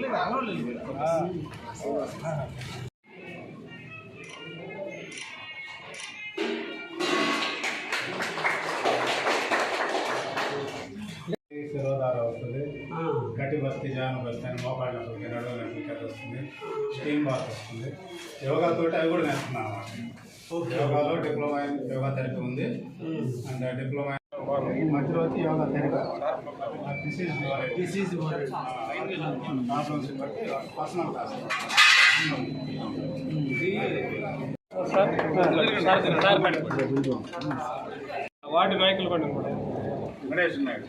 ले ले ले గట్టి బస్తి జాన బస్తి అని మోకాళ్ళ నొప్పులకి నడువు అది వస్తుంది స్టీమ్ బాత్ వస్తుంది యోగా తోటి అవి కూడా నేర్చుకున్నాం అన్నమాట యోగాలో డిప్లొమా యోగా థెరపీ ఉంది అండ్ డిప్లొమా ఈ మధ్యలో వచ్చి yoga therapy disease disease problems బట్టి పర్సనల్ క్లాస్ వార్డు నాయకులు కూడా గణేష్ నాయుడు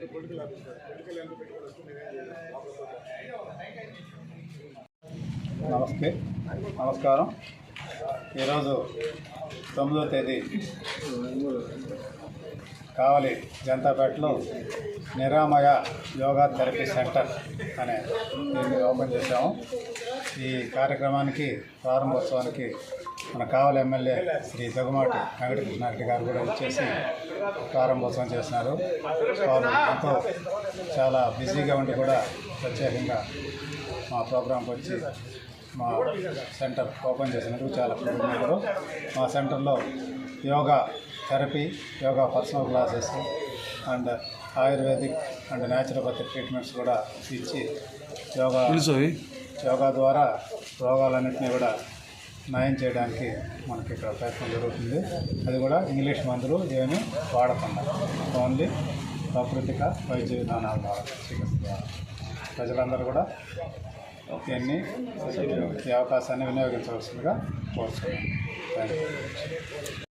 హో పొలిటికల్ పొలిటికల్ సురేష్ పరిచయం నమస్తే. నమస్కారం. ఈరోజు తొమ్మిదో తేదీ. కావలి జనతాపేటలో నిరామయ యోగా థెరపీ సెంటర్ అనే దీన్ని ఓపెన్ చేశాము. ఈ కార్యక్రమానికి ప్రారంభోత్సవానికి మన కావలి ఎమ్మెల్యే శ్రీ దగ్గుమాటి వెంకటకృష్ణారెడ్డి గారు కూడా వచ్చేసి ప్రారంభోత్సవం చేసినారు వారు ఎంతో చాలా బిజీగా ఉండి కూడా ప్రత్యేకంగా మా ప్రోగ్రాంకి వచ్చి మా సెంటర్ ఓపెన్ చేసినందుకు చాలా కృతజ్ఞతలు. మా సెంటర్లో yoga therapy yoga personal classes and ayurvedic and naturopathy treatments కూడా ఇచ్చి యోగా యోగా ద్వారా రోగాలన్నింటినీ కూడా నయం చేయడానికి మనకి ఇక్కడ ప్రయత్నం జరుగుతుంది. అది కూడా ఇంగ్లీష్ మందులు ఏమీ వాడకుండా. ఓన్లీ ప్రాకృతిక వైద్య విధానాల ద్వారా చికిత్స ద్వారా. ప్రజలందరూ కూడా దీన్ని ఈ అవకాశాన్ని వినియోగించవలసిందిగా కోరుతున్నాను థ్యాంక్ యూ